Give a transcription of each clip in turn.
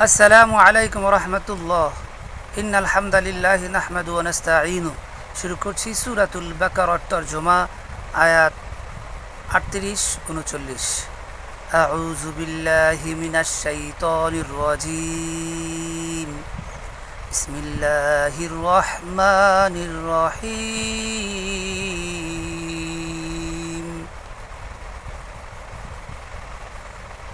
আসসালামু আলাইকুম রহমতুল্লাহ ইন আলহামদুলিল্লাহ নাহমাদ ওয়ানাস্তাঈনু শুরু করছি সূরাতুল বাকারার তরজমা আয়াত আটত্রিশ উনচল্লিশ أعوذ بالله من الشيطان الرجيم بسم الله الرحمن الرحيم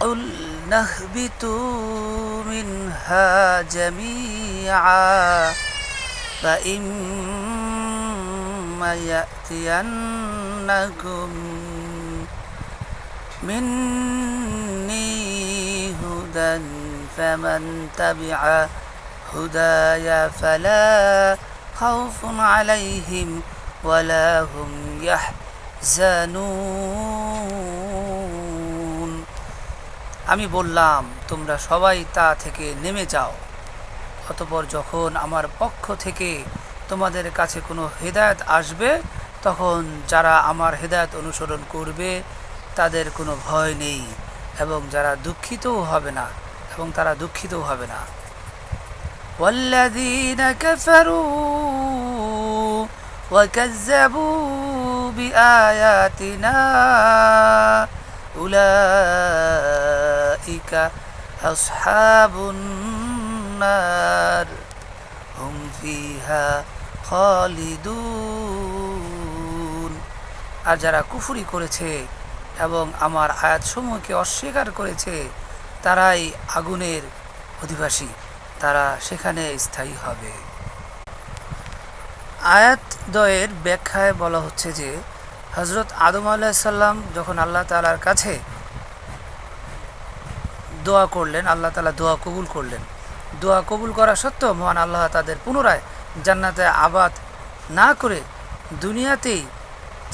قل نهبطوا منها جميعا فإما يأتينكم مني هدى فمن تبع هداي فلا خوف عليهم ولا هم يحزنون. আমি বললাম তোমরা সবাই তা থেকে নেমে যাও অতপর যখন আমার পক্ষ থেকে তোমাদের কাছে কোনো হেদায়ত আসবে তখন যারা আমার হেদায়ত অনুসরণ করবে তাদের কোনো ভয় নেই এবং যারা দুঃখিতও হবে না এবং তারা দুঃখিতও হবে না والذين كفروا وكذبوا بآياتنا أولئك أصحاب النار هم فيها خالدون আর যারা কুফুরি করেছে এবং আমার আয়াতসমূহকে অস্বীকার করেছে তারাই আগুনের অধিবাসী তারা সেখানে স্থায়ী হবে আয়াত দয়ের ব্যাখ্যায় বলা হচ্ছে যে হজরত আদম আলাহিসাল্লাম যখন আল্লাহ তালার কাছে দোয়া করলেন, আল্লাহ তালা দোয়া কবুল করলেন। দোয়া কবুল করা সত্ত্বেও মহান আল্লাহ তাদের পুনরায় জান্নাতে আবাদ না করে দুনিয়াতেই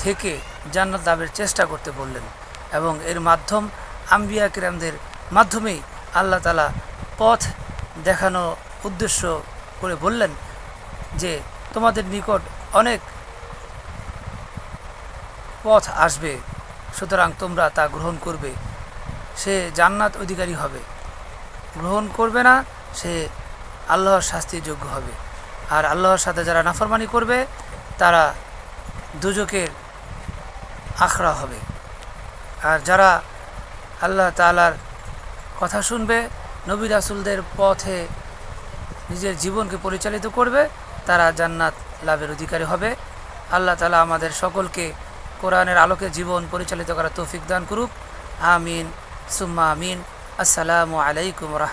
থেকে জান্নাত লাভের চেষ্টা করতে বললেন এবং এর মাধ্যম আম্বিয়া কিরামদের মাধ্যমেই আল্লাহ তালা পথ দেখানো উদ্দেশ্য করে বললেন যে, তোমাদের নিকট অনেক পথ আসবে, সুতরাং তোমরা তা গ্রহণ করবে। সে জান্নাত অধিকারী হবে। গ্রহণ করবে না, সে আল্লাহর শাস্তির যোগ্য হবে। আর আল্লাহর সাথে যারা নাফরমানি করবে, তারা দুজকের আখড়া হবে। আর যারা আল্লাহ তালার কথা শুনবে, নবী রাসুলদের পথে নিজের জীবনকে পরিচালিত করবে, তারা জান্নাত লাভের অধিকারী হবে। আল্লাহ তালা আমাদের সকলকে কোরআনের আলোকে জীবন পরিচালিত করার তৌফিক দান করুক। আমিন। ثم آمين. السلام عليكم ورحمة